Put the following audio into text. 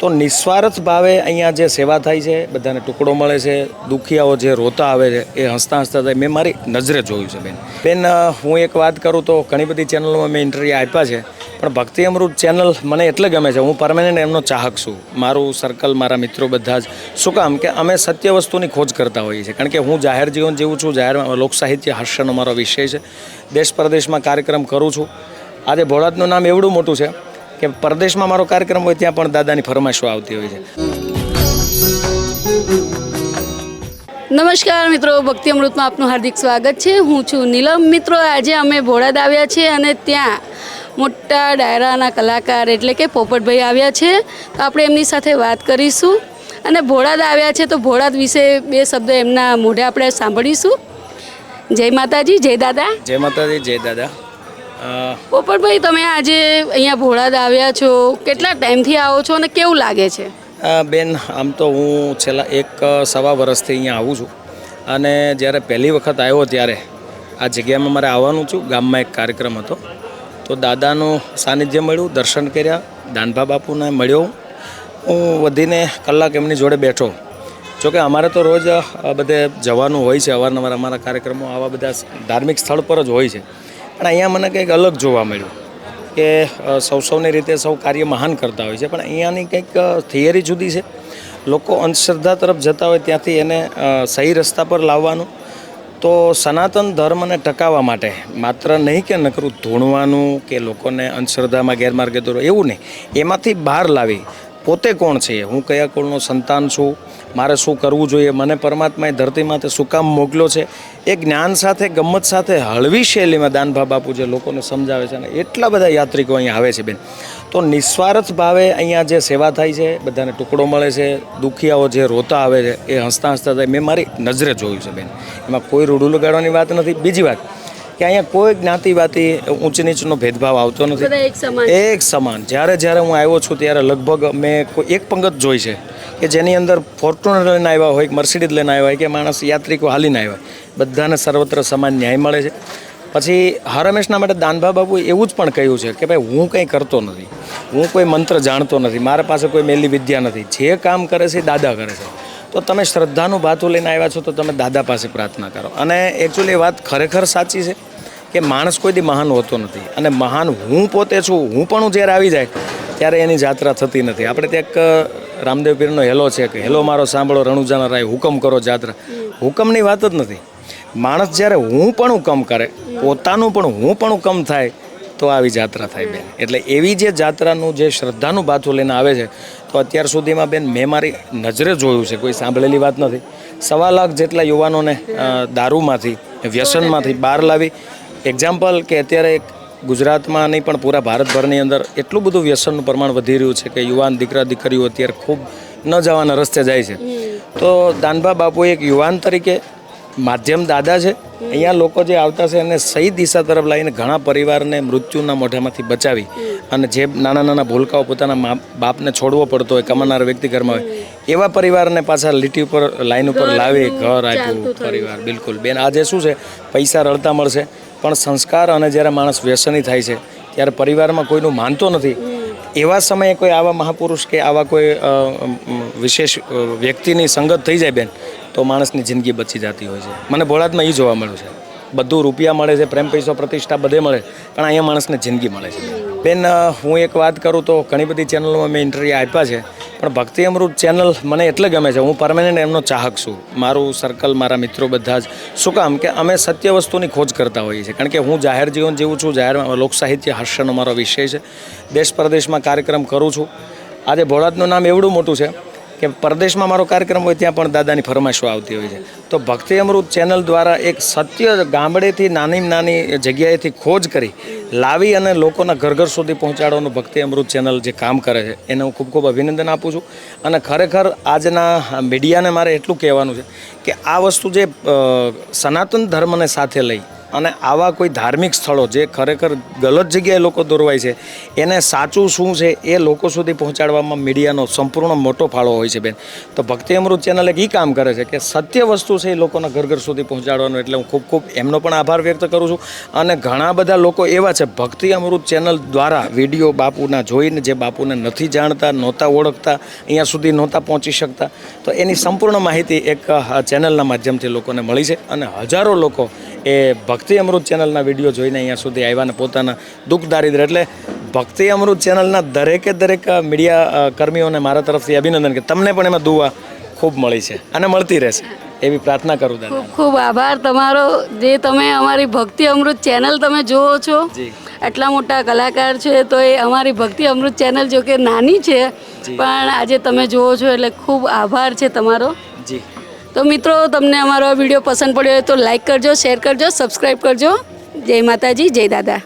તો નિસ્વાર્થ ભાવે અહીંયા જે સેવા થાય છે, બધાને ટુકડો મળે છે, દુખિયાઓ જે રોતા આવે છે, એ હસતા હસતા થાય. મેં મારી નજરે જોયું છે બેન. બેન હું એક વાત કરું તો ઘણી બધી ચેનલોમાં મેં ઇન્ટરવ્યુ આપ્યા છે, પણ ભક્તિ અમૃત ચેનલ મને એટલે ગમે છે, હું પરમેનન્ટ એમનો ચાહક છું. મારું સર્કલ મારા મિત્રો બધા જ. શું કામ કે અમે સત્ય વસ્તુની ખોજ કરતા હોઈએ છીએ. કારણ કે હું જાહેર જીવન જીવું છું જાહેર લોકસાહિત્ય હાસ્યનો મારો વિષય છે. દેશ પ્રદેશમાં કાર્યક્રમ કરું છું. આજે ભોળાતનું નામ એવડું મોટું છે કે પરદેશમાં મારો કાર્યક્રમ હોય ત્યાં પણ દાદાની ફરમાઈશો આવતી હોય છે. નમસ્કાર મિત્રો ભક્તિ અમૃતમાં આપનું હાર્દિક સ્વાગત છે. હું છું નીલમ. મિત્રો આજે અમે ભોળાદ આવ્યા છીએ અને ત્યાં મોટા ડાયરાના કલાકાર એટલે કે પોપટભાઈ આવ્યા છે. તો આપણે એમની સાથે વાત કરીશું. અને ભોળાદ આવ્યા છે તો ભોળાદ વિશે બે શબ્દો એમના મોઢે આપણે સાંભળીશું. જય માતાજી જય દાદા. જય માતાજી જય દાદા. પોપટભાઈ, તમે આજે અહીંયા ભોળાદ આવ્યા છો. કેટલા ટાઈમથી આવો છો અને કેવું લાગે છે? બેન, આમ તો હું છેલ્લા એક સવા વર્ષથી અહીંયા આવું છું. અને જ્યારે પહેલી વખત આવ્યો ત્યારે આ જગ્યામાં મારે આવવાનું છું ગામમાં એક કાર્યક્રમ હતો. તો દાદાનું સાનિધ્ય મળ્યું, દર્શન કર્યા. દાનભા બાપુને મળ્યો હું. વધીને કલાક એમની જોડે બેઠો જોકે અમારે તો રોજ બધે જવાનું હોય છે. અવારનવાર અમારા કાર્યક્રમો આવા બધા ધાર્મિક સ્થળ પર જ હોય છે. પણ અહીંયા મને કંઈક અલગ જોવા મળ્યું કે સૌ સૌની રીતે સૌ કાર્ય મહાન કરતા હોય છે, પણ અહીંયાની કંઈક થિયરી જુદી છે. લોકો અંધશ્રદ્ધા તરફ જતા હોય ત્યાંથી એને સહી રસ્તા પર લાવવાનું. તો સનાતન ધર્મને ટકાવવા માટે માત્ર નહીં કે નકરું ધૂણવાનું કે લોકોને અંધશ્રદ્ધામાં ગેરમાર્ગે દોરો, એવું નહીં. એમાંથી બહાર લાવી. પોતે કોણ છે? હું કયા કુળનો સંતાન છું? મારે શું કરવું જોઈએ? મને પરમાત્માએ ધરતી માથે શું કામ મોકલ્યો છે? એ જ્ઞાન સાથે, ગમ્મત સાથે હળવી શૈલીમાં દાનભા બાપુ જે લોકોને સમજાવે છે અને એટલા બધા યાત્રિકો અહીંયા આવે છે બેન. તો નિસ્વાર્થ ભાવે અહીંયા જે સેવા થાય છે, બધાને ટુકડો મળે છે, દુખિયાઓ જે રોતા આવે છે, એ હસતા હસતા થાય. મેં મારી નજરે જોયું છે બેન. એમાં કોઈ રૂડું લગાડવાની વાત નથી. બીજી વાત કે અહીંયા કોઈ જ્ઞાતિવાતી ઊંચ નીચનો ભેદભાવ આવતો નથી. એક સમાન. જ્યારે જ્યારે હું આવ્યો છું ત્યારે લગભગ મેં કોઈ એક પંગત જોઈ છે કે જેની અંદર ફોર્ચ્યુનર લઈને આવ્યા હોય મર્સિડીઝ લઈને આવ્યા હોય કે માણસ યાત્રિકો હાલીને આવ્યા હોય. બધાને સર્વત્ર સમાન ન્યાય મળે છે. પછી હર હંમેશના માટે દાનભા બાબુએ એવું જ પણ કહ્યું છે કે ભાઈ હું કંઈ કરતો નથી. હું કોઈ મંત્ર જાણતો નથી. મારા પાસે કોઈ મેલી વિદ્યા નથી. જે કામ કરે છે એ દાદા કરે છે. તો તમે શ્રદ્ધાનું ભાથું લઈને આવ્યા છો તો તમે દાદા પાસે પ્રાર્થના કરો. અને એકચ્યુઅલી વાત ખરેખર સાચી છે કે માણસ કોઈ દી મહાન હોતો નથી. અને મહાન હું પોતે છું, હું પણ હું જ્યારે આવી જાય ત્યારે એની જાત્રા થતી નથી. આપણે ત્યાં એક રામદેવ પીરનો હેલો છે કે, હેલો મારો, સાંભળો, રણુજાના રાય, હુકમ કરો જાત્રા. હુકમની વાત જ નથી. માણસ જ્યારે હું પણ હુકમ કરે, પોતાનું પણ હું પણ હુકમ થાય, તો આવી જાત્રા થાય બેન. એટલે એવી જે જાત્રાનું, જે શ્રદ્ધાનું બાથું લઈને આવે છે તો અત્યાર સુધીમાં બેન મેં મારી નજરે જોયું છે કોઈ સાંભળેલી વાત નથી. સવા લાખ જેટલા યુવાનોને દારૂમાંથી વ્યસનમાંથી બહાર લાવી. એક્ઝામ્પલ કે અત્યારે એક ગુજરાતમાં નહીં પણ પૂરા ભારતભરની અંદર એટલું બધું વ્યસનનું પ્રમાણ વધી રહ્યું છે કે યુવાન દીકરા દીકરીઓ અત્યારે ખૂબ ન જવાના રસ્તે જાય છે. તો દાનભા બાપુ એક યુવાન તરીકે માધ્યમ દાદા છે. અહીંયા લોકો જે આવતા છે એને સહી દિશા તરફ લાવીને ઘણા પરિવારને મૃત્યુના મોઢામાંથી બચાવી અને જે નાના નાના ભૂલકાઓ પોતાના મા બાપને છોડવો પડતો હોય કમાનાર વ્યક્તિ ઘરમાં હોય એવા પરિવારને પાછા લીટી ઉપર લાઈન ઉપર લાવી ઘર આપ્યું પરિવાર. બિલકુલ. બેન આજે શું છે? પૈસા રળતા મળશે પણ સંસ્કાર અને જ્યારે માણસ વ્યસની થાય છે ત્યારે પરિવારમાં કોઈનું માનતો નથી. એવા સમયે કોઈ આવા મહાપુરુષ કે આવા કોઈ વિશેષ વ્યક્તિની સંગત થઈ જાય બેન? તો માણસની જિંદગી બચી જતી હોય છે. મને ભોળાતમાં એ જોવા મળ્યું છે. બધું રૂપિયા મળે છે, પ્રેમ, પૈસો, પ્રતિષ્ઠા બધે મળે, પણ અહીંયા માણસને જિંદગી મળે છે. બેન હું એક વાત કરું તો ઘણી બધી ચેનલોમાં મેં ઇન્ટરવ્યૂ આપ્યા છે, પણ ભક્તિ અમૃત ચેનલ મને એટલે ગમે છે, હું પરમેનન્ટ એમનો ચાહક છું. મારું સર્કલ મારા મિત્રો બધા જ. શું કામ કે અમે સત્ય વસ્તુની ખોજ કરતા હોઈએ છીએ. કારણ કે હું જાહેર જીવન જીવું છું જાહેર લોકસાહિત્ય હાસ્યનો મારો વિષય છે. દેશ પ્રદેશમાં કાર્યક્રમ કરું છું. આજે ભોળાતનું નામ એવડું મોટું છે કે પરદેશમાં મારો કાર્યક્રમ હોય ત્યાં પણ દાદાની ફરમાઈશો આવતી હોય છે. તો ભક્તિ અમૃત ચેનલ દ્વારા એક સત્ય ગામડેથી નાની નાની જગ્યાએથી ખોજ કરી લાવી અને લોકોના ઘર ઘર સુધી પહોંચાડવાનું ભક્તિ અમૃત ચેનલ જે કામ કરે છે, એને હું ખૂબ ખૂબ અભિનંદન આપું છું. અને ખરેખર આજના મીડિયાને મારે એટલું કહેવાનું છે કે આ વસ્તુ જે સનાતન ધર્મને સાથે લઈ અને આવા કોઈ ધાર્મિક સ્થળો જે ખરેખર ગલત જગ્યાએ લોકો દોરવાય છે, એને સાચું શું છે એ લોકો સુધી પહોંચાડવામાં મીડિયાનો સંપૂર્ણ મોટો ફાળો હોય છે બેન. તો ભક્તિ અમૃત ચેનલ એક એ કામ કરે છે કે સત્ય વસ્તુ છે એ લોકોના ઘર ઘર સુધી પહોંચાડવાનું એટલે હું ખૂબ ખૂબ એમનો પણ આભાર વ્યક્ત કરું છું. અને ઘણા બધા લોકો એવા છે, ભક્તિ અમૃત ચેનલ દ્વારા વીડિયો બાપુના જોઈને જે બાપુને નથી જાણતા, નહોતા ઓળખતા, અહીંયા સુધી નહોતા પહોંચી શકતા, તો એની સંપૂર્ણ માહિતી એક ચેનલના માધ્યમથી લોકોને મળી છે. અને હજારો લોકો એ ભક્તિ અમૃત ચેનલના વીડિયો જોઈને અહીંયા સુધી આવ્યા ને પોતાના દુઃખ દારિદ્ર એટલે ભક્તિ અમૃત ચેનલના દરેકે દરેક મીડિયા કર્મીઓને મારા તરફથી અભિનંદન કે તમને પણ એમાં દુવા ખૂબ મળી છે અને મળતી રહેશે. એવી પ્રાર્થના કરું દાદા. ખૂબ ખૂબ આભાર. તમારો જે તમે અમારી ભક્તિ અમૃત ચેનલ તમે જુઓ છો એટલા આટલા મોટા કલાકાર છે તો એ અમારી ભક્તિ અમૃત ચેનલ જો કે નાની છે પણ આજે તમે જુઓ છો એટલે ખૂબ આભાર છે તમારો. જી. તો મિત્રો, તમને અમારો વીડિયો પસંદ પડ્યો હોય તો લાઈક કરજો શેર કરજો સબસ્ક્રાઈબ કરજો. જય માતાજી, જય દાદા.